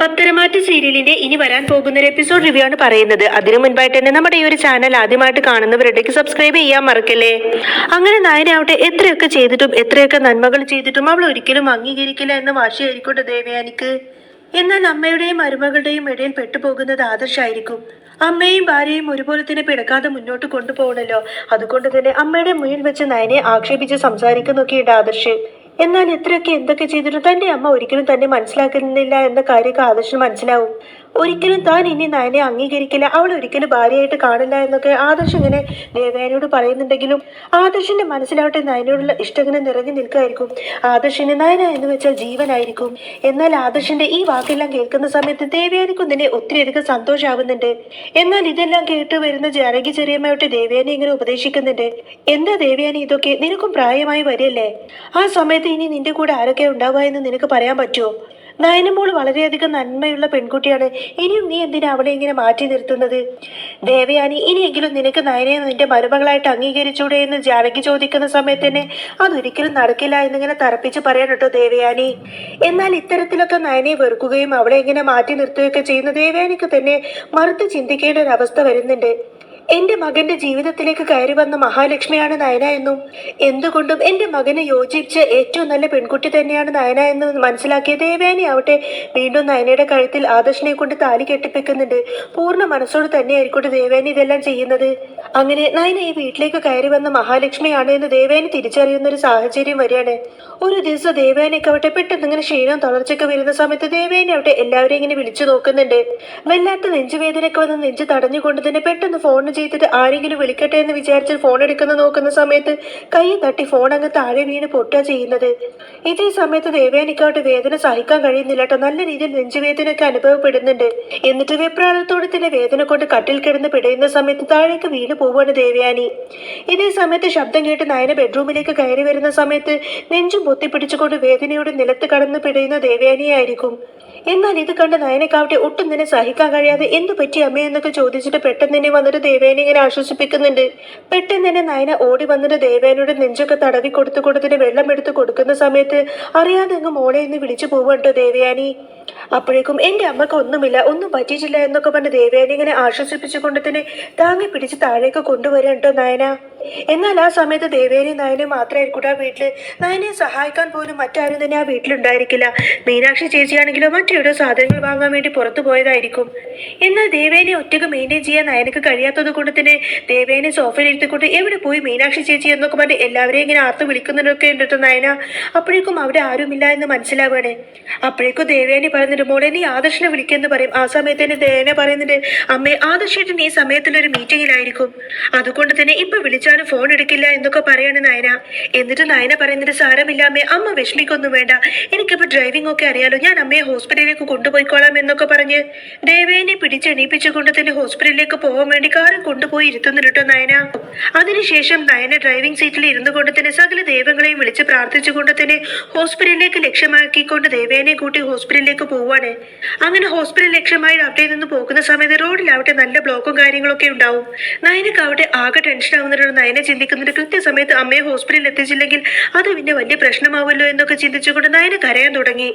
പത്തരമാറ്റ് സീരിയലിന്റെ ഇനി വരാൻ പോകുന്ന ഒരു എപ്പിസോഡ് റിവ്യൂ ആണ് പറയുന്നത്. അതിനു മുൻപായിട്ട് തന്നെ നമ്മുടെ ഈ ഒരു ചാനൽ ആദ്യമായിട്ട് കാണുന്നവരുടെ സബ്സ്ക്രൈബ് ചെയ്യാൻ മറക്കല്ലേ? അങ്ങനെ നായനാവട്ടെ എത്രയൊക്കെ ചെയ്തിട്ടും എത്രയൊക്കെ നന്മകൾ ചെയ്തിട്ടും അവൾ ഒരിക്കലും അംഗീകരിക്കില്ല എന്ന വാശിയായിരിക്കട്ടെ ദേവയാനിക്ക് എന്നാൽ അമ്മയുടെയും മരുമകളുടെയും ഇടയിൽ പെട്ടുപോകുന്നത് ആദർശായിരിക്കും. അമ്മയും ഭാര്യയും ഒരുപോലെ തന്നെ പിടക്കാതെ മുന്നോട്ട് കൊണ്ടുപോകണല്ലോ. അതുകൊണ്ട് തന്നെ അമ്മയുടെ മുന്നിൽ വെച്ച് നയനെ ആക്ഷേപിച്ച് സംസാരിക്കുന്നൊക്കെയുണ്ട് ആദർശ്. എന്നാൽ ഇത്രയൊക്കെ എന്തൊക്കെ ചെയ്തിട്ടും തന്റെ അമ്മ ഒരിക്കലും തന്നെ മനസ്സിലാക്കുന്നില്ല എന്ന കാര്യമൊക്കെ ആദർശന് മനസ്സിലാവും. ഒരിക്കലും താൻ ഇനി നയനെ അംഗീകരിക്കില്ല. അവൾ ഒരിക്കലും ഭാര്യയായിട്ട് കാണില്ല എന്നൊക്കെ ആദർശ് ഇങ്ങനെ ദേവയനോട് പറയുന്നുണ്ടെങ്കിലും ആദർശിന്റെ മനസ്സിലാവട്ടെ നയനോടുള്ള ഇഷ്ടം ഇങ്ങനെ നിറഞ്ഞു നിൽക്കുമായിരിക്കും. ആദർശിന് നയന എന്ന് വെച്ചാൽ ജീവനായിരിക്കും. എന്നാൽ ആദർശിന്റെ ഈ വാക്കെല്ലാം കേൾക്കുന്ന സമയത്ത് ദേവയാനിക്കും തന്നെ ഒത്തിരിയധികം സന്തോഷമാവുന്നുണ്ട് എന്നാൽ ഇതെല്ലാം കേട്ട് വരുന്ന ജാനകി ചെറിയമ്മയോട്ട് ദേവയാനി ഇങ്ങനെ ഉപദേശിക്കുന്നുണ്ട്. എന്താ ദേവയാനി ഇതൊക്കെ? നിനക്കും പ്രായമായി വരില്ലേ ആ സമയത്ത് ഇനി നിന്റെ കൂടെ ആരൊക്കെ ഉണ്ടാവുക എന്ന് നിനക്ക് പറയാൻ പറ്റുമോ? നയനമോൾ വളരെയധികം നന്മയുള്ള പെൺകുട്ടിയാണ്. ഇനിയും നീ എന്തിനാ അവളെ ഇങ്ങനെ മാറ്റി നിർത്തുന്നത്? ദേവയാനി ഇനിയെങ്കിലും നിനക്ക് നയനെ നിന്റെ മരുമകളായിട്ട് അംഗീകരിച്ചൂടെ എന്ന് ജാനകി ചോദിക്കുന്ന സമയത്ത് തന്നെ അതൊരിക്കലും നടക്കില്ല എന്നിങ്ങനെ തറപ്പിച്ച് പറയാൻ കേട്ടോ ദേവയാനി? എന്നാൽ ഇത്തരത്തിലൊക്കെ നയനെ വെറുക്കുകയും അവളെ ഇങ്ങനെ മാറ്റി നിർത്തുകയൊക്കെ ചെയ്യുന്ന ദേവയാനിക്ക് തന്നെ മറുത്ത് ചിന്തിക്കേണ്ട ഒരു അവസ്ഥ വരുന്നുണ്ട്. എന്റെ മകന്റെ ജീവിതത്തിലേക്ക് കയറി വന്ന മഹാലക്ഷ്മിയാണ് നയന എന്നും. എന്തുകൊണ്ടും എന്റെ മകനെ യോജിച്ച ഏറ്റവും നല്ല പെൺകുട്ടി തന്നെയാണ് നയന എന്ന് മനസ്സിലാക്കിയ ദേവയാനി ആവട്ടെ വീണ്ടും നയനയുടെ കഴുത്തിൽ ആദർശിനെ കൊണ്ട് താലി കെട്ടിപ്പിക്കുന്നുണ്ട്. പൂർണ മനസ്സോട് തന്നെയായിരിക്കട്ടെ ദേവയാനി ഇതെല്ലാം ചെയ്യുന്നത്. അങ്ങനെ നയന ഈ വീട്ടിലേക്ക് കയറി വന്ന മഹാലക്ഷ്മിയാണ് എന്ന് ദേവയാനി തിരിച്ചറിയുന്ന ഒരു സാഹചര്യം വരികയാണ് ഒരു ദിവസം ദേവേനയ്ക്ക് ആവട്ടെ പെട്ടെന്ന് ഇങ്ങനെ ക്ഷീണം തളർച്ചയൊക്കെ വരുന്ന സമയത്ത് ദേവയാനി ആവട്ടെ എല്ലാവരെയും ഇങ്ങനെ വിളിച്ചു നോക്കുന്നുണ്ട്. വല്ലാത്ത നെഞ്ചുവേദനയൊക്കെ വന്ന് നെഞ്ച് തടഞ്ഞുകൊണ്ട് തന്നെ പെട്ടെന്ന് ഫോൺ ചെയ്തിട്ട് ആരെങ്കിലും വിളിക്കട്ടെ എന്ന് വിചാരിച്ച് ഫോൺ എടുക്കുന്ന നോക്കുന്ന സമയത്ത് കൈ തട്ടി ഫോൺ അങ്ങ് താഴെ വീണ് പൊട്ടുക ചെയ്യുന്നത്. ഇതേ സമയത്ത് ദേവേനിക്കാട്ട് വേദന സഹിക്കാൻ കഴിയുന്നില്ല കേട്ടോ. നല്ല രീതിയിൽ നെഞ്ചുവേദനയൊക്കെ അനുഭവപ്പെടുന്നുണ്ട്. എന്നിട്ട് വെപ്രാളത്തോടെ തന്നെ വേദന കൊണ്ട് കട്ടിൽ കിടന്ന് പിടയുന്ന സമയത്ത് താഴേക്ക് വീണ് പോവുകയാണ് ദേവയാനി. ഇതേ സമയത്ത് ശബ്ദം കേട്ട് നയന ബെഡ്റൂമിലേക്ക് കയറി വരുന്ന സമയത്ത് നെഞ്ചും പൊത്തിപ്പിടിച്ചുകൊണ്ട് വേദനയോട് നിലത്ത് കടന്ന് പിടയുന്ന ദേവയാനിയായിരിക്കും. എന്നാൽ ഇത് കണ്ട് നയനക്കാവട്ടെ ഒട്ടും തന്നെ സഹിക്കാൻ കഴിയാതെ എന്തു പറ്റി അമ്മയെന്നൊക്കെ ചോദിച്ചിട്ട് പെട്ടെന്ന് തന്നെ വന്നിട്ട് ദേവേനെ ഇങ്ങനെ ആശ്വസിപ്പിക്കുന്നുണ്ട്. പെട്ടെന്ന് തന്നെ നയന ഓടി വന്നിട്ട് ദേവേനയുടെ നെഞ്ചൊക്കെ തടവി കൊടുത്തു കൊടുത്തിട്ട് വെള്ളം എടുത്ത് കൊടുക്കുന്ന സമയത്ത് അറിയാതെ അങ്ങ് മോളെ എന്ന് വിളിച്ചു പോവുണ്ടോ ദേവയാനി. അപ്പോഴേക്കും എന്റെ അമ്മയ്ക്ക് ഒന്നുമില്ല ഒന്നും പറ്റിയിട്ടില്ല എന്നൊക്കെ പറഞ്ഞ് ദേവേനെ ഇങ്ങനെ ആശ്വസിപ്പിച്ചുകൊണ്ട് തന്നെ താങ്ങി പിടിച്ച് താഴേക്ക് കൊണ്ടുവരാൻ കേട്ടോ നയന? എന്നാൽ ആ സമയത്ത് ദേവേനെ നയനെ മാത്രമായിരിക്കും ആ വീട്ടിൽ. നയനെ സഹായിക്കാൻ പോലും മറ്റാരും തന്നെ ആ വീട്ടിലുണ്ടായിരിക്കില്ല. മീനാക്ഷി ചേച്ചിയാണെങ്കിലോ മറ്റെവിടെയോ സാധനങ്ങൾ വാങ്ങാൻ വേണ്ടി പുറത്തു പോയതായിരിക്കും. എന്നാൽ ദേവേനെ ഒറ്റയ്ക്ക് മെയിന്റെയിൻ ചെയ്യാൻ നയനക്ക് കഴിയാത്തത് കൊണ്ട് തന്നെ ദേവേനെ സോഫയിൽ ഇരുത്തിക്കൊണ്ട് എവിടെ പോയി മീനാക്ഷി ചേച്ചി എന്നൊക്കെ പറഞ്ഞ് എല്ലാവരെയും ഇങ്ങനെ ആർത്ത് വിളിക്കുന്നതൊക്കെ ഉണ്ടോ നയന. അപ്പോഴേക്കും അവിടെ ആരുമില്ല എന്ന് മനസ്സിലാവുകയാണ്. അപ്പോഴേക്കും ദേവേനെ പറയുന്നുണ്ട് മോളെ നീ ആദർശനെ വിളിക്കെന്ന് പറയും. ആ സമയത്ത് തന്നെ ദേന പറയുന്നുണ്ട് അമ്മേ ആദർശേട്ടൻ ഈ സമയത്തിലൊരു മീറ്റിങ്ങിലായിരിക്കും അതുകൊണ്ട് തന്നെ ഇപ്പൊ വിളിച്ചാലും ഫോൺ എടുക്കില്ല എന്നൊക്കെ പറയാണ് നയന. എന്നിട്ട് നയന പറയുന്നുണ്ട് സാരമില്ല അമ്മേ അമ്മ വിഷമിക്കൊന്നും വേണ്ട. എനിക്കിപ്പോ ഡ്രൈവിംഗ് ഒക്കെ അറിയാലോ. ഞാൻ അമ്മയെ ഹോസ്പിറ്റലിലേക്ക് കൊണ്ടുപോയിക്കോളാം എന്നൊക്കെ പറഞ്ഞ് ദേവേനെ പിടിച്ചെണീപ്പിച്ചുകൊണ്ട് തന്നെ ഹോസ്പിറ്റലിലേക്ക് പോകാൻ വേണ്ടി കാറും കൊണ്ടുപോയി ഇരുത്തുന്നുണ്ട് നയന. അതിനുശേഷം നയന ഡ്രൈവിംഗ് സീറ്റിൽ ഇരുന്നു കൊണ്ട് തന്നെ സകല ദൈവങ്ങളെയും വിളിച്ച് പ്രാർത്ഥിച്ചുകൊണ്ട് തന്നെ ഹോസ്പിറ്റലിലേക്ക് ലക്ഷ്യമാക്കിക്കൊണ്ട് ദേവേനെ കൂട്ടി ഹോസ്പിറ്റലിലേക്ക് പോവാണ്. അങ്ങനെ ഹോസ്പിറ്റൽ ലക്ഷ്യമായി അവിടെ നിന്ന് പോകുന്ന സമയത്ത് റോഡിലാവട്ടെ നല്ല ബ്ലോക്കും കാര്യങ്ങളൊക്കെ ഉണ്ടാവും. നയനക്ക് അവിടെ ആകെ ടെൻഷൻ ആവുന്നവരോട് നയനെ ചിന്തിക്കുന്നുണ്ട് കൃത്യസമയത്ത് അമ്മയെ ഹോസ്പിറ്റലിൽ എത്തിച്ചില്ലെങ്കിൽ അത് പിന്നെ വലിയ പ്രശ്നമാവല്ലോ എന്നൊക്കെ ചിന്തിച്ചുകൊണ്ട് നയന കരയാൻ തുടങ്ങി.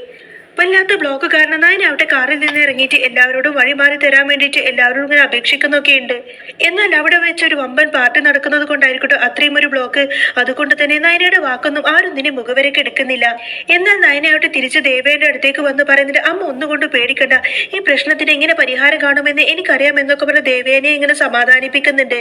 വല്ലാത്ത ബ്ലോക്ക് കാരണം നയന അവിടെ കാറിൽ നിന്ന് ഇറങ്ങിയിട്ട് എല്ലാവരോടും വഴി മാറി തരാൻ വേണ്ടിയിട്ട് എല്ലാവരോടും ഇങ്ങനെ അപേക്ഷിക്കുന്നൊക്കെ ഉണ്ട് എന്നാൽ അവിടെ വെച്ച് ഒരു വമ്പൻ പാർട്ടി നടക്കുന്നത് കൊണ്ടായിരിക്കട്ടെ അത്രയും ഒരു ബ്ലോക്ക് അതുകൊണ്ട് തന്നെ നയനയുടെ വാക്കൊന്നും ആരും നിന്നെ മുഖവരക്ക് എടുക്കുന്നില്ല. എന്നാൽ നയനയോട്ട് തിരിച്ച് ദേവേന്റെ അടുത്തേക്ക് വന്ന് പറയുന്നത് അമ്മ ഒന്നുകൊണ്ട് പേടിക്കണ്ട. ഈ പ്രശ്നത്തിന് എങ്ങനെ പരിഹാരം കാണുമെന്ന് എനിക്കറിയാം എന്നൊക്കെ പറഞ്ഞ് ദേവേനെ ഇങ്ങനെ സമാധാനിപ്പിക്കുന്നുണ്ട്.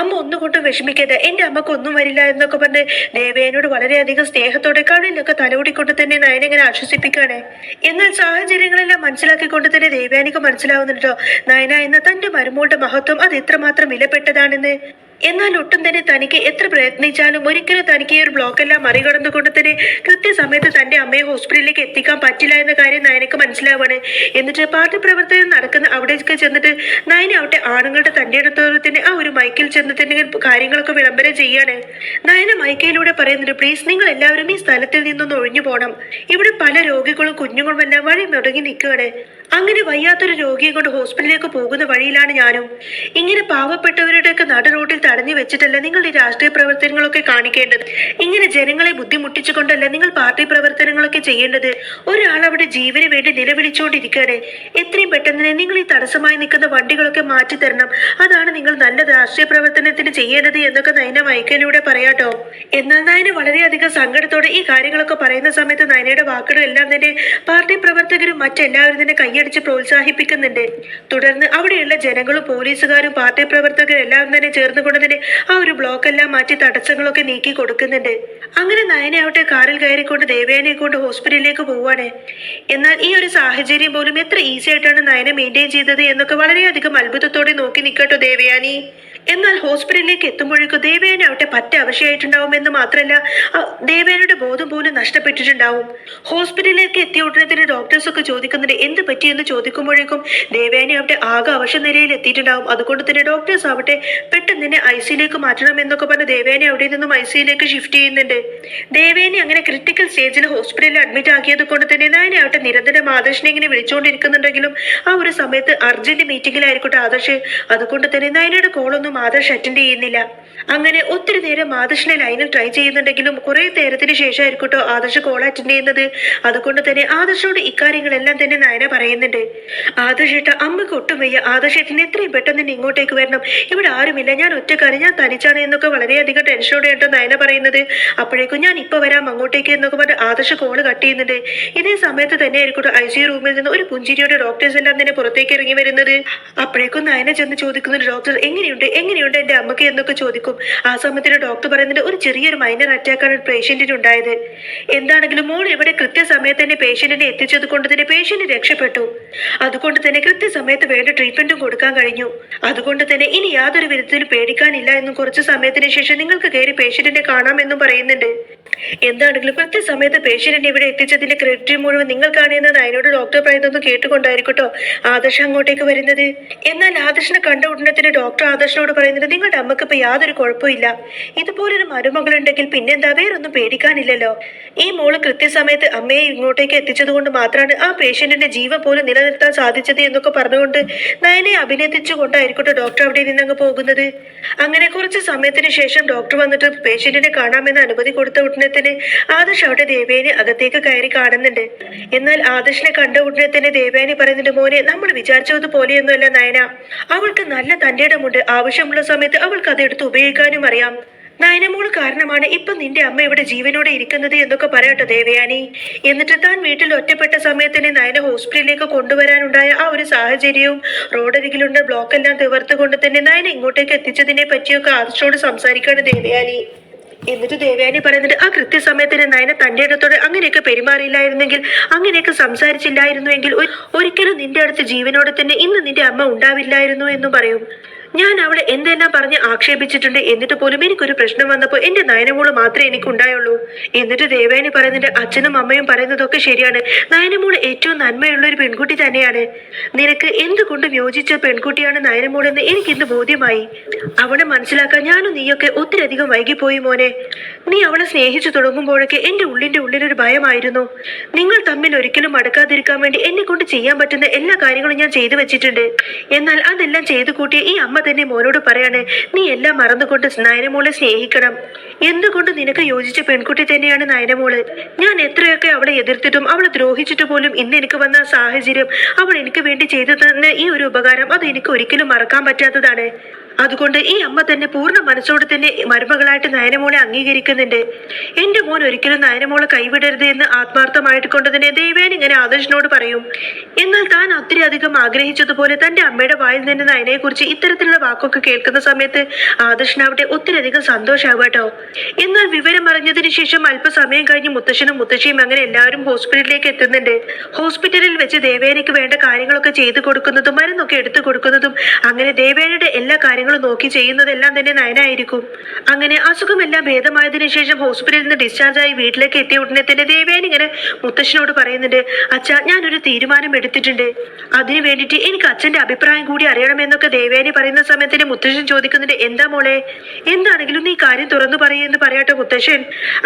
അമ്മ ഒന്നുകൊണ്ടും വിഷമിക്കരുത്. എന്റെ അമ്മയ്ക്ക് ഒന്നും വരില്ല എന്നൊക്കെ പറഞ്ഞ് ദേവേനോട് വളരെയധികം സ്നേഹത്തോടെ കടലിലൊക്കെ തലോടിക്കൊണ്ട് തന്നെ നയനെ ഇങ്ങനെ ആശ്വസിപ്പിക്കുകയാണ്. എന്നാൽ സാഹചര്യങ്ങളെല്ലാം മനസ്സിലാക്കിക്കൊണ്ട് തന്നെ ദേവ്യാനിക്ക് മനസ്സിലാവുന്നുണ്ടോ? നയന എന്ന തന്റെ മരുമോളുടെ മഹത്വം അത് എത്രമാത്രം വിലപ്പെട്ടതാണെന്ന്? എന്നാൽ ഒട്ടും തന്നെ തനിക്ക് എത്ര പ്രയത്നിച്ചാലും ഒരിക്കലും തനിക്ക് ഈ ഒരു ബ്ലോക്ക് എല്ലാം മറികടന്നുകൊണ്ട് തന്നെ കൃത്യസമയത്ത് തന്റെ അമ്മയെ ഹോസ്പിറ്റലിലേക്ക് എത്തിക്കാൻ പറ്റില്ല എന്ന കാര്യം നയനക്ക് മനസ്സിലാവാണ്. എന്നിട്ട് പാർട്ടി പ്രവർത്തനം നടക്കുന്ന അവിടേക്ക് ചെന്നിട്ട് നയന അവിടെ ആണുങ്ങളുടെ തന്റെ അടുത്തോടെ തന്നെ ആ ഒരു മൈക്കിൽ ചെന്ന് തന്നെ കാര്യങ്ങളൊക്കെ വിളംബരം ചെയ്യാണ്. നയന മൈക്കയിലൂടെ പറയുന്നുണ്ട് പ്ലീസ് നിങ്ങൾ എല്ലാവരും ഈ സ്ഥലത്തിൽ നിന്നൊന്ന് ഒഴിഞ്ഞു പോകണം ഇവിടെ പല രോഗികളും കുഞ്ഞുങ്ങളും എല്ലാം വഴി മുടങ്ങി നിൽക്കുകയാണ്. അങ്ങനെ വയ്യാത്തൊരു രോഗിയെ കൊണ്ട് ഹോസ്പിറ്റലിലേക്ക് പോകുന്ന വഴിയിലാണ് ഞാനും. ഇങ്ങനെ പാവപ്പെട്ടവരുടെയൊക്കെ നട റോഡിൽ തടഞ്ഞു വെച്ചിട്ടല്ല നിങ്ങൾ ഈ രാഷ്ട്രീയ പ്രവർത്തനങ്ങളൊക്കെ കാണിക്കേണ്ടത്. ഇങ്ങനെ ജനങ്ങളെ ബുദ്ധിമുട്ടിച്ചുകൊണ്ടല്ല നിങ്ങൾ പാർട്ടി പ്രവർത്തനങ്ങളൊക്കെ ചെയ്യേണ്ടത്. ഒരാൾ അവിടെ ജീവന് വേണ്ടി നിലവിളിച്ചുകൊണ്ടിരിക്കുകയാണ്. എത്രയും പെട്ടെന്ന് നിങ്ങൾ ഈ തടസ്സമായി നിൽക്കുന്ന വണ്ടികളൊക്കെ മാറ്റി തരണം. അതാണ് നിങ്ങൾ നല്ല രാഷ്ട്രീയ പ്രവർത്തനത്തിന് ചെയ്യേണ്ടത് എന്നൊക്കെ നയന മയക്കയിലൂടെ പറയാട്ടോ എന്നാൽ നയന വളരെയധികം സങ്കടത്തോടെ ഈ കാര്യങ്ങളൊക്കെ പറയുന്ന സമയത്ത് നയനയുടെ വാക്കുകളെല്ലാം തന്നെ പാർട്ടി പ്രവർത്തകരും മറ്റെല്ലാവരും തന്നെ കൈയടിച്ച് പ്രോത്സാഹിപ്പിക്കുന്നുണ്ട്. തുടർന്ന് അവിടെയുള്ള ജനങ്ങളും പോലീസുകാരും പാർട്ടി പ്രവർത്തകരും എല്ലാവരും തന്നെ ചേർന്നുകൊണ്ട് തന്നെ ആ ഒരു ബ്ലോക്ക് എല്ലാം മാറ്റി തടസ്സങ്ങളൊക്കെ നീക്കി കൊടുക്കുന്നുണ്ട്. അങ്ങനെ നയനയാവട്ടെ കാറിൽ കയറിക്കൊണ്ട് ദേവയാനെ കൊണ്ട് ഹോസ്പിറ്റലിലേക്ക് പോവാണ് എന്നാൽ ഈ ഒരു സാഹചര്യം പോലും എത്ര ഈസി ആയിട്ടാണ് നയന മെയിന്റെയിൻ ചെയ്തത് എന്നൊക്കെ വളരെയധികം അത്ഭുതത്തോടെ നോക്കി നിൽക്കട്ടോ ദേവയാനി. എന്നാൽ ഹോസ്പിറ്റലിലേക്ക് എത്തുമ്പോഴേക്കും ദേവേന ആവട്ടെ പറ്റ അവശയായിട്ടുണ്ടാവും എന്ന് മാത്രമല്ല ദേവേനയുടെ ബോധം പോലും നഷ്ടപ്പെട്ടിട്ടുണ്ടാവും. ഹോസ്പിറ്റലിലേക്ക് എത്തിയ ഉടനെ തന്നെ ഡോക്ടേഴ്സ് ഒക്കെ ചോദിക്കുന്നുണ്ട് എന്ത് പറ്റിയെന്ന് ചോദിക്കുമ്പോഴേക്കും ദേവേന ആവട്ടെ ആകെ അവശ നിലയിൽ എത്തിയിട്ടുണ്ടാവും. അതുകൊണ്ട് തന്നെ ഡോക്ടേഴ്സ് ആവട്ടെ പെട്ടെന്ന് തന്നെ ഐ സിയിലേക്ക് മാറ്റണം എന്നൊക്കെ പറഞ്ഞ് ദേവേനെ അവിടെ നിന്നും ഐ സിയിലേക്ക് ഷിഫ്റ്റ് ചെയ്യുന്നുണ്ട്. ദേവേനെ അങ്ങനെ ക്രിട്ടിക്കൽ സ്റ്റേജിൽ ഹോസ്പിറ്റലിൽ അഡ്മിറ്റ് ആക്കിയത് കൊണ്ട് തന്നെ അവിടെ നിരന്തരം ആദർശിനെ ഇങ്ങനെ വിളിച്ചുകൊണ്ടിരിക്കുന്നുണ്ടെങ്കിലും ആ ഒരു സമയത്ത് അർജന്റ് മീറ്റിംഗിലായിരിക്കട്ടെ ആദർശ്. അതുകൊണ്ട് തന്നെ നയനയുടെ കോളൊന്നും ആദർശ് അറ്റൻഡ് ചെയ്യുന്നില്ല. അങ്ങനെ ഒത്തിരി നേരം ആദർശിനെ ലൈനിൽ ട്രൈ ചെയ്യുന്നുണ്ടെങ്കിലും കുറെ നേരത്തിന് ശേഷമായിരിക്കട്ടോ ആദർശ് കോൾ അറ്റൻഡ് ചെയ്യുന്നത്. അതുകൊണ്ട് തന്നെ ആദർശോട് ഇക്കാര്യങ്ങളെല്ലാം തന്നെ നയന പറയുന്നുണ്ട്. ആദർശേട്ട അമ്മയ്ക്ക് ഒട്ടും വയ്യ. ആദർശേട്ടൻ എത്രയും പെട്ടെന്ന് ഇങ്ങോട്ടേക്ക് വരണം. ഇവിടെ ആരുമില്ല. ഞാൻ ഒറ്റക്കാരി ഞാൻ തനിച്ചാണ് എന്നൊക്കെ വളരെയധികം ടെൻഷനോടെ കേട്ടോ നയന പറയുന്നത്. അപ്പോഴേക്കും ഞാൻ ഇപ്പൊ വരാം അങ്ങോട്ടേക്ക് എന്നൊക്കെ പറഞ്ഞ് ആദർശ കോൾ കട്ട് ചെയ്യുന്നുണ്ട്. ഇതേ സമയത്ത് തന്നെ ആയിരിക്കും ഐ സി റൂമിൽ നിന്ന് ഒരു പുഞ്ചിരിയുടെ ഡോക്ടേഴ്സ് എല്ലാം തന്നെ പുറത്തേക്ക് ഇറങ്ങി വരുന്നത്. അപ്പോഴേക്കും നയന ചെന്ന് ചോദിക്കുന്നുണ്ട് ഡോക്ടർ എങ്ങനെയുണ്ട്? എങ്ങനെയുണ്ട് എന്റെ അമ്മയ്ക്ക് എന്നൊക്കെ ചോദിക്കും. ആ സമയത്തിന് ഡോക്ടർ പറയുന്നുണ്ട് ഒരു ചെറിയൊരു മൈനർ അറ്റാക്കാണ് പേഷ്യന്റിന് ഉണ്ടായത്. എന്താണെങ്കിലും മോൾ ഇവിടെ കൃത്യസമയത്ത് തന്നെ പേഷ്യന്റിനെ എത്തിച്ചത് കൊണ്ട് തന്നെ പേഷ്യന്റ് രക്ഷപ്പെട്ടു. അതുകൊണ്ട് തന്നെ കൃത്യസമയത്ത് വേണ്ട ട്രീറ്റ്മെന്റും കൊടുക്കാൻ കഴിഞ്ഞു. അതുകൊണ്ട് തന്നെ ഇനി യാതൊരു വിധത്തിലും പേടിക്കാനില്ല എന്നും കുറച്ച് സമയത്തിന് ശേഷം നിങ്ങൾക്ക് കയറി പേഷ്യന്റിനെ കാണാമെന്നും പറയുന്നുണ്ട്. എന്താണെങ്കിലും കൃത്യസമയത്ത് പേഷ്യന്റിനെ ഇവിടെ എത്തിച്ചതിന്റെ ക്രെഡിറ്റ് മുഴുവൻ നിങ്ങൾക്കാണ് എന്ന് നയനോട് ഡോക്ടർ പറയുന്നത് കേട്ടുകൊണ്ടായിരിക്കട്ടോ ആദർശ അങ്ങോട്ടേക്ക് വരുന്നത്. എന്നാൽ ആദർശനെ കണ്ട ഉടനെ തന്നെ ഡോക്ടർ ആദർശനോട് പറയുന്നത് നിങ്ങളുടെ അമ്മയ്ക്ക് ഇപ്പൊ യാതൊരു കുഴപ്പമില്ല ഇതുപോലൊരു മരുമകൾ മരുമകളുണ്ടെങ്കിൽ പിന്നെന്താ? വേറൊന്നും പേടിക്കാനില്ലല്ലോ. ഈ മോൾ കൃത്യസമയത്ത് അമ്മയെ ഇങ്ങോട്ടേക്ക് എത്തിച്ചത് കൊണ്ട് മാത്രമാണ് ആ പേഷ്യന്റിന്റെ ജീവൻ പോലും നിലനിർത്താൻ സാധിച്ചത് എന്നൊക്കെ പറഞ്ഞുകൊണ്ട് നയനെ അഭിനന്ദിച്ചുകൊണ്ടായിരിക്കട്ടെ ഡോക്ടർ അവിടെ നിന്ന് നിന്നങ്ങ് പോകുന്നത്. അങ്ങനെ കുറച്ച് സമയത്തിന് ശേഷം ഡോക്ടർ വന്നിട്ട് പേഷ്യന്റിനെ കാണാമെന്ന് അനുമതി കൊടുത്ത തന്നെ ആദർശ് അവിടെ ദേവേനെ അകത്തേക്ക് കയറി കാണുന്നുണ്ട്. എന്നാൽ ആദർശിനെ കണ്ട ഉടനെ തന്നെ ദേവേനി പറയുന്നുണ്ട് മോനെ നമ്മൾ വിചാരിച്ചത് പോലെയൊന്നുമല്ല നയന. അവൾക്ക് നല്ല തന്റെ ഇടമുണ്ട് ആവശ്യമുള്ള സമയത്ത് അവൾക്ക് അത് എടുത്ത് ഉപയോഗിക്കാനും അറിയാം. നയനമോൾ കാരണമാണ് ഇപ്പൊ നിന്റെ അമ്മ ഇവിടെ ജീവനോടെ ഇരിക്കുന്നത് എന്നൊക്കെ പറയട്ടെ ദേവയാനി. എന്നിട്ട് താൻ വീട്ടിൽ ഒറ്റപ്പെട്ട സമയത്തിന് നയന ഹോസ്പിറ്റലിലേക്ക് കൊണ്ടുവരാനുണ്ടായ ആ ഒരു സാഹചര്യവും റോഡരികിലുണ്ട്. ബ്ലോക്കെല്ലാം തീർത്തുകൊണ്ട് തന്നെ നയന ഇങ്ങോട്ടേക്ക് എത്തിച്ചതിനെ പറ്റിയൊക്കെ ആദർശോട് സംസാരിക്കാണ് ദേവയാനി. എന്നിട്ട് ദേവയാനി പറയുന്നുണ്ട് ആ കൃത്യസമയത്തിന് നയന തന്റെ അടുത്തോട് അങ്ങനെയൊക്കെ പെരുമാറിയില്ലായിരുന്നെങ്കിൽ അങ്ങനെയൊക്കെ സംസാരിച്ചില്ലായിരുന്നുവെങ്കിൽ ഒരിക്കലും നിന്റെ അടുത്ത് ജീവനോടെ തന്നെ ഇന്ന് നിന്റെ അമ്മ ഉണ്ടാവില്ലായിരുന്നു എന്ന് പറയും. ഞാൻ അവളെ എന്തെല്ലാം പറഞ്ഞ് ആക്ഷേപിച്ചിട്ടുണ്ട് എന്നിട്ട് പോലും എനിക്കൊരു പ്രശ്നം വന്നപ്പോൾ എന്റെ നയനമോൾ മാത്രമേ എനിക്ക് ഉണ്ടായുള്ളൂ എന്നിട്ട് ദേവേനി പറയുന്നുണ്ട് അച്ഛനും അമ്മയും പറയുന്നതൊക്കെ ശരിയാണ്. നയനമോൾ ഏറ്റവും നന്മയുള്ള ഒരു പെൺകുട്ടി തന്നെയാണ്. നിനക്ക് എന്തുകൊണ്ടും യോജിച്ച പെൺകുട്ടിയാണ് നയനമോളെന്ന് എനിക്കിന്ന് ബോധ്യമായി. അവളെ മനസ്സിലാക്കാൻ ഞാനും നീയൊക്കെ ഒത്തിരി അധികം വൈകിപ്പോയി മോനെ. നീ അവളെ സ്നേഹിച്ചു തുടങ്ങുമ്പോഴൊക്കെ എന്റെ ഉള്ളിന്റെ ഉള്ളിലൊരു ഭയമായിരുന്നു. നിങ്ങൾ തമ്മിൽ ഒരിക്കലും മടക്കാതിരിക്കാൻ വേണ്ടി എന്നെ കൊണ്ട് ചെയ്യാൻ പറ്റുന്ന എല്ലാ കാര്യങ്ങളും ഞാൻ ചെയ്തു വെച്ചിട്ടുണ്ട്. എന്നാൽ അതെല്ലാം ചെയ്തു കൂട്ടിയ ഈ അമ്മ തന്നെ മോനോട് പറയാണ് നീ എല്ലാം മറന്നുകൊണ്ട് നയനമോളെ സ്നേഹിക്കണം. എന്തുകൊണ്ട് നിനക്ക് യോജിച്ച പെൺകുട്ടി തന്നെയാണ് നയനമോൾ ഞാൻ എത്രയൊക്കെ അവളെ എതിർത്തിട്ടും അവളെ ദ്രോഹിച്ചിട്ട് പോലും ഇന്ന് എനിക്ക് വന്ന സാഹചര്യം അവൾ എനിക്ക് വേണ്ടി ചെയ്തു തന്ന ഈ ഒരു ഉപകാരം അത് എനിക്ക് ഒരിക്കലും മറക്കാൻ പറ്റാത്തതാണ്. അതുകൊണ്ട് ഈ അമ്മ തന്നെ പൂർണ മനസ്സോടെ തന്നെ മരുമകളായിട്ട് നയനമോളെ അംഗീകരിക്കുന്നുണ്ട്. എന്റെ മോൻ ഒരിക്കലും നയനമോളെ കൈവിടരുത് എന്ന് ആത്മാർത്ഥമായിട്ട് കൊണ്ട് തന്നെ ദൈവേൻ ഇങ്ങനെ ആദർശനോട് പറയും. എന്നാൽ താൻ അത്രയും അധികം ആഗ്രഹിച്ചതുപോലെ തന്റെ അമ്മയുടെ വായിൽ നിന്ന് നയനയെ കുറിച്ച് ഇത്തരത്തിലുള്ള വാക്കൊക്കെ കേൾക്കുന്ന സമയത്ത് ആദർശനാവട്ടെ ഒത്തിരി അധികം സന്തോഷാവും കേട്ടോ. എന്നാൽ വിവരം അറിഞ്ഞതിന് ശേഷം അല്പസമയം കഴിഞ്ഞ് മുത്തശ്ശനും മുത്തശ്ശിയും അങ്ങനെ എല്ലാവരും ഹോസ്പിറ്റലിലേക്ക് എത്തുന്നുണ്ട്. ഹോസ്പിറ്റലിൽ വെച്ച് ദേവേനയ്ക്ക് വേണ്ട കാര്യങ്ങളൊക്കെ ചെയ്തു കൊടുക്കുന്നതും മരുന്നൊക്കെ എടുത്തു കൊടുക്കുന്നതും അങ്ങനെ ദേവേനയുടെ എല്ലാ കാര്യങ്ങളും നോക്കി ചെയ്യുന്നതെല്ലാം തന്നെ നയനായിരിക്കും. അങ്ങനെ അസുഖമെല്ലാം ഭേദമായതിനു ശേഷം ഹോസ്പിറ്റലിൽ നിന്ന് ഡിസ്ചാർജായി വീട്ടിലേക്ക് എത്തിയ ഉടനെ തന്നെ ദേവേൻ ഇങ്ങനെ മുത്തശ്ശനോട് പറയുന്നുണ്ട് അച്ഛാ ഞാനൊരു തീരുമാനം എടുത്തിട്ടുണ്ട്. അതിനു വേണ്ടിയിട്ട് എനിക്ക് അച്ഛന്റെ അഭിപ്രായം കൂടി അറിയണമെന്നൊക്കെ ദേവേനി പറയുന്ന സമയത്തിന് മുത്തശ്ശൻ ചോദിക്കുന്നുണ്ട് എന്താ മോളെ? എന്താണെങ്കിലും നീ കാര്യം തുറന്നു പറയുമെന്ന് പറയട്ടെ മുത്തശ്ശൻ.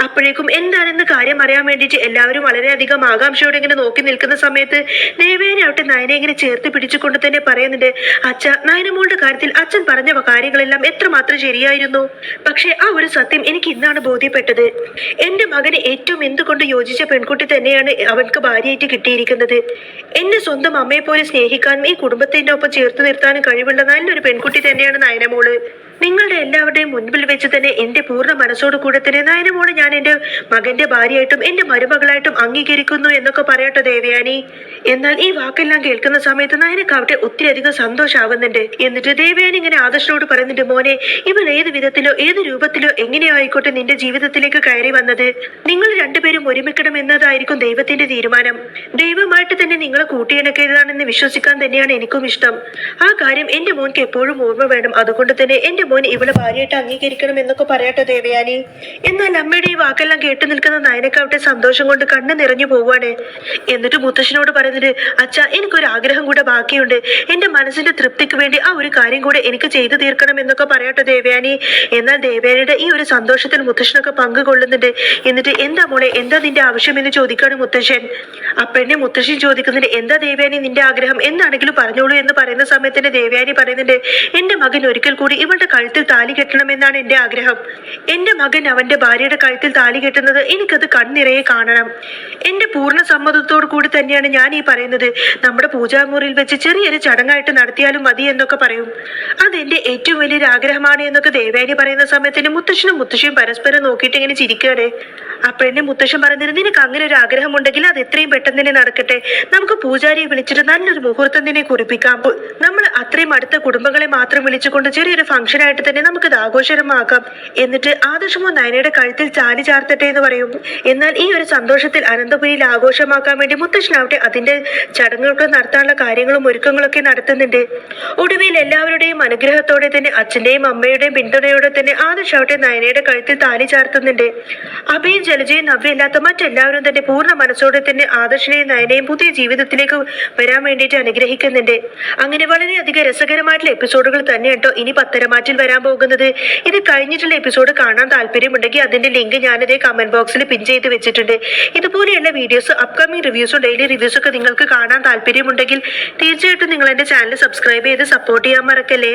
അപ്പോഴേക്കും എന്താണെന്ന് കാര്യം അറിയാൻ വേണ്ടിയിട്ട് എല്ലാവരും വളരെയധികം ആകാംക്ഷയോടെ ഇങ്ങനെ നോക്കി നിൽക്കുന്ന സമയത്ത് ദേവേനെ ആവട്ടെ നയനെ ഇങ്ങനെ ചേർത്ത് പിടിച്ചുകൊണ്ട് തന്നെ പറയുന്നുണ്ട് അച്ഛ നയനമോളുടെ കാര്യത്തിൽ അച്ഛൻ പറഞ്ഞ പറഞ്ഞ കാര്യങ്ങളെല്ലാം എത്രമാത്രം ശരിയായിരുന്നു? പക്ഷേ ആ ഒരു സത്യം എനിക്ക് ഇന്നാണ് ബോധ്യപ്പെട്ടത്. എന്റെ മകന് ഏറ്റവും എന്തുകൊണ്ട് യോജിച്ച പെൺകുട്ടി തന്നെയാണ് അവൾക്ക് ഭാര്യയായിട്ട് കിട്ടിയിരിക്കുന്നത്? എന്നെ സ്വന്തം അമ്മയെ പോലെ സ്നേഹിക്കാനും ഈ കുടുംബത്തിന്റെ ഒപ്പം ചേർത്ത് നിർത്താനും കഴിവുള്ള നല്ലൊരു പെൺകുട്ടി തന്നെയാണ് നയനമോൾ. നിങ്ങളുടെ എല്ലാവരുടെയും മുൻപിൽ വെച്ച് തന്നെ എന്റെ പൂർണ മനസ്സോട് കൂടെ തന്നെ നയനമോളെ ഞാൻ എന്റെ മകന്റെ ഭാര്യയായിട്ടും എന്റെ മരുമകളായിട്ടും അംഗീകരിക്കുന്നു എന്നൊക്കെ പറയട്ടെ ദേവയാനി. എന്നാൽ ഈ വാക്കെല്ലാം കേൾക്കുന്ന സമയത്ത് നയനക്കാവട്ടെ ഒത്തിരി അധികം സന്തോഷാവുന്നുണ്ട്. എന്നിട്ട് ദേവയാനി ഇങ്ങനെ ആദർശനോട് പറയുന്നുണ്ട് മോനെ ഇവൾ ഏത് വിധത്തിലോ ഏത് രൂപത്തിലോ എങ്ങനെയോ ആയിക്കോട്ടെ നിന്റെ ജീവിതത്തിലേക്ക് കയറി വന്നത്? നിങ്ങൾ രണ്ടുപേരും ഒരുമിക്കണം എന്നതായിരിക്കും ദൈവത്തിന്റെ തീരുമാനം. ദൈവമായിട്ട് തന്നെ നിങ്ങളെ കൂട്ടിയിണക്കരുതാണെന്ന് വിശ്വസിക്കാൻ തന്നെയാണ് എനിക്കും ഇഷ്ടം. ആ കാര്യം എന്റെ മോൻക്ക് എപ്പോഴും ഓർമ്മ വേണം. അതുകൊണ്ട് തന്നെ എന്റെ മോൻ ഇവളെ ഭാര്യയായിട്ട് അംഗീകരിക്കണം എന്നൊക്കെ പറയട്ടെ ദേവയാനി. എന്നാൽ അമ്മയുടെ ഈ വാക്കെല്ലാം കേട്ടു നിൽക്കുന്ന നയനക്കാവട്ടെ സന്തോഷം കൊണ്ട് കണ്ണ് നിറഞ്ഞു പോവാണ് എന്നിട്ട് മുത്തശ്ശനോട് പറയുന്നത് അച്ഛ എനിക്കൊരു ആഗ്രഹം കൂടെ ബാക്കിയുണ്ട്. എന്റെ മനസ്സിന്റെ തൃപ്തിക്ക് വേണ്ടി ആ ഒരു കാര്യം കൂടെ എനിക്ക് ചെയ്തു തീർക്കണം എന്നൊക്കെ പറയട്ടെ ദേവയാനി. എന്നാൽ ദേവയാനിയുടെ ഈ ഒരു സന്തോഷത്തിൽ മുത്തശ്ശനൊക്കെ പങ്കുകൊള്ളുന്നുണ്ട്. എന്നിട്ട് എന്താ മോളെ എന്താ നിന്റെ ആവശ്യം എന്ന് ചോദിക്കാണ് മുത്തശ്ശൻ. അപ്പെന്നെ മുത്തശ്ശൻ ചോദിക്കുന്നുണ്ട് എന്താ ദേവയാനി നിന്റെ ആഗ്രഹം? എന്താണെങ്കിലും പറഞ്ഞോളൂ എന്ന് പറയുന്ന സമയത്തിന് ദേവയാനി പറയുന്നുണ്ട് എന്റെ മകൻ ഒരിക്കൽ കൂടി ഇവളുടെ കഴുത്തിൽ താലി കെട്ടണമെന്നാണ് എന്റെ ആഗ്രഹം. എന്റെ മകൻ അവന്റെ ഭാര്യയുടെ കഴുത്തിൽ താലി കെട്ടുന്നത് എനിക്കത് കണ്ണിറയെ കാണണം. എന്റെ പൂർണ സമ്മതത്തോടു കൂടി തന്നെയാണ് ഞാൻ ഈ പറയുന്നത്. നമ്മുടെ പൂജാമുറിയിൽ വെച്ച് ചെറിയൊരു ചടങ്ങായിട്ട് നടത്തിയാലും മതി എന്നൊക്കെ പറയും. അതെന്റെ ഏറ്റവും വലിയൊരു ആഗ്രഹമാണ് എന്നൊക്കെ ദേവേനി പറയുന്ന സമയത്തിന് മുത്തശ്ശനും മുത്തശ്ശിയും പരസ്പരം നോക്കിയിട്ട് ഇങ്ങനെ ചിരിക്കുകയാണ്. അപ്പോഴെന്നെ മുത്തശ്ശൻ പറഞ്ഞത് നിനക്ക് അങ്ങനെ ഒരു ആഗ്രഹം ഉണ്ടെങ്കിൽ അത് എത്രയും പെട്ടെന്ന് തന്നെ നടക്കട്ടെ. നമുക്ക് പൂജാരിയെ വിളിച്ചിട്ട് നല്ലൊരു മുഹൂർത്തം തന്നെ കുറിപ്പിക്കാം. നമ്മൾ അത്രയും അടുത്ത കുടുംബങ്ങളെ മാത്രം വിളിച്ചുകൊണ്ട് ചെറിയൊരു ഫംഗ്ഷൻ ആയിട്ട് തന്നെ നമുക്കത് ആഘോഷകരമാക്കാം. എന്നിട്ട് ആദർശമോ നയനയുടെ കഴുത്തിൽ ചാലി ചാർത്തട്ടെ എന്ന് പറയും. എന്നാൽ ഈ ഒരു സന്തോഷത്തിൽ അനന്തപുരിയിൽ ആഘോഷമാക്കാൻ വേണ്ടി മുത്തശ്ശനാവട്ടെ അതിന്റെ ചടങ്ങുകൾ നടത്താനുള്ള കാര്യങ്ങളും ഒരുക്കങ്ങളൊക്കെ നടത്തുന്നുണ്ട്. ഒടുവിൽ എല്ലാവരുടെയും അനുഗ്രഹത്തോടെ തന്നെ അച്ഛന്റെയും അമ്മയുടെയും പിന്തുണയോടെ തന്നെ ആദർശാവട്ടെ നയനയുടെ കഴുത്തിൽ താലി ചാർത്തുന്നുണ്ട്. അഭയും ജലജയും നവ്യല്ലാത്ത മറ്റെല്ലാവരും തന്നെ പൂർണ മനസ്സോടെ തന്നെ ആദർശനെയും നയനയും പുതിയ ജീവിതത്തിലേക്ക് വരാൻ വേണ്ടിയിട്ട് അനുഗ്രഹിക്കുന്നുണ്ട്. അങ്ങനെ വളരെയധികം രസകരമായിട്ടുള്ള എപ്പിസോഡുകൾ തന്നെ കേട്ടോ ഇനി പത്തരമാറ്റിൽ വരാൻ പോകുന്നത്. ഇത് കഴിഞ്ഞിട്ടുള്ള എപ്പിസോഡ് കാണാൻ താല്പര്യമുണ്ടെങ്കിൽ അതിന്റെ ലിങ്ക് ഞാനത് കമന്റ് ബോക്സിൽ പിൻ ചെയ്ത് വെച്ചിട്ടുണ്ട്. ഇതുപോലെയുള്ള വീഡിയോസ് അപ്കമിംഗ് റിവ്യൂസും ഡെയിലി റിവ്യൂസും ഒക്കെ നിങ്ങൾക്ക് കാണാൻ താല്പര്യമുണ്ടെങ്കിൽ തീർച്ചയായിട്ടും നിങ്ങൾ എന്റെ ചാനൽ സബ്സ്ക്രൈബ് ചെയ്ത് സപ്പോർട്ട് ചെയ്യാൻ മറക്കല്ലേ?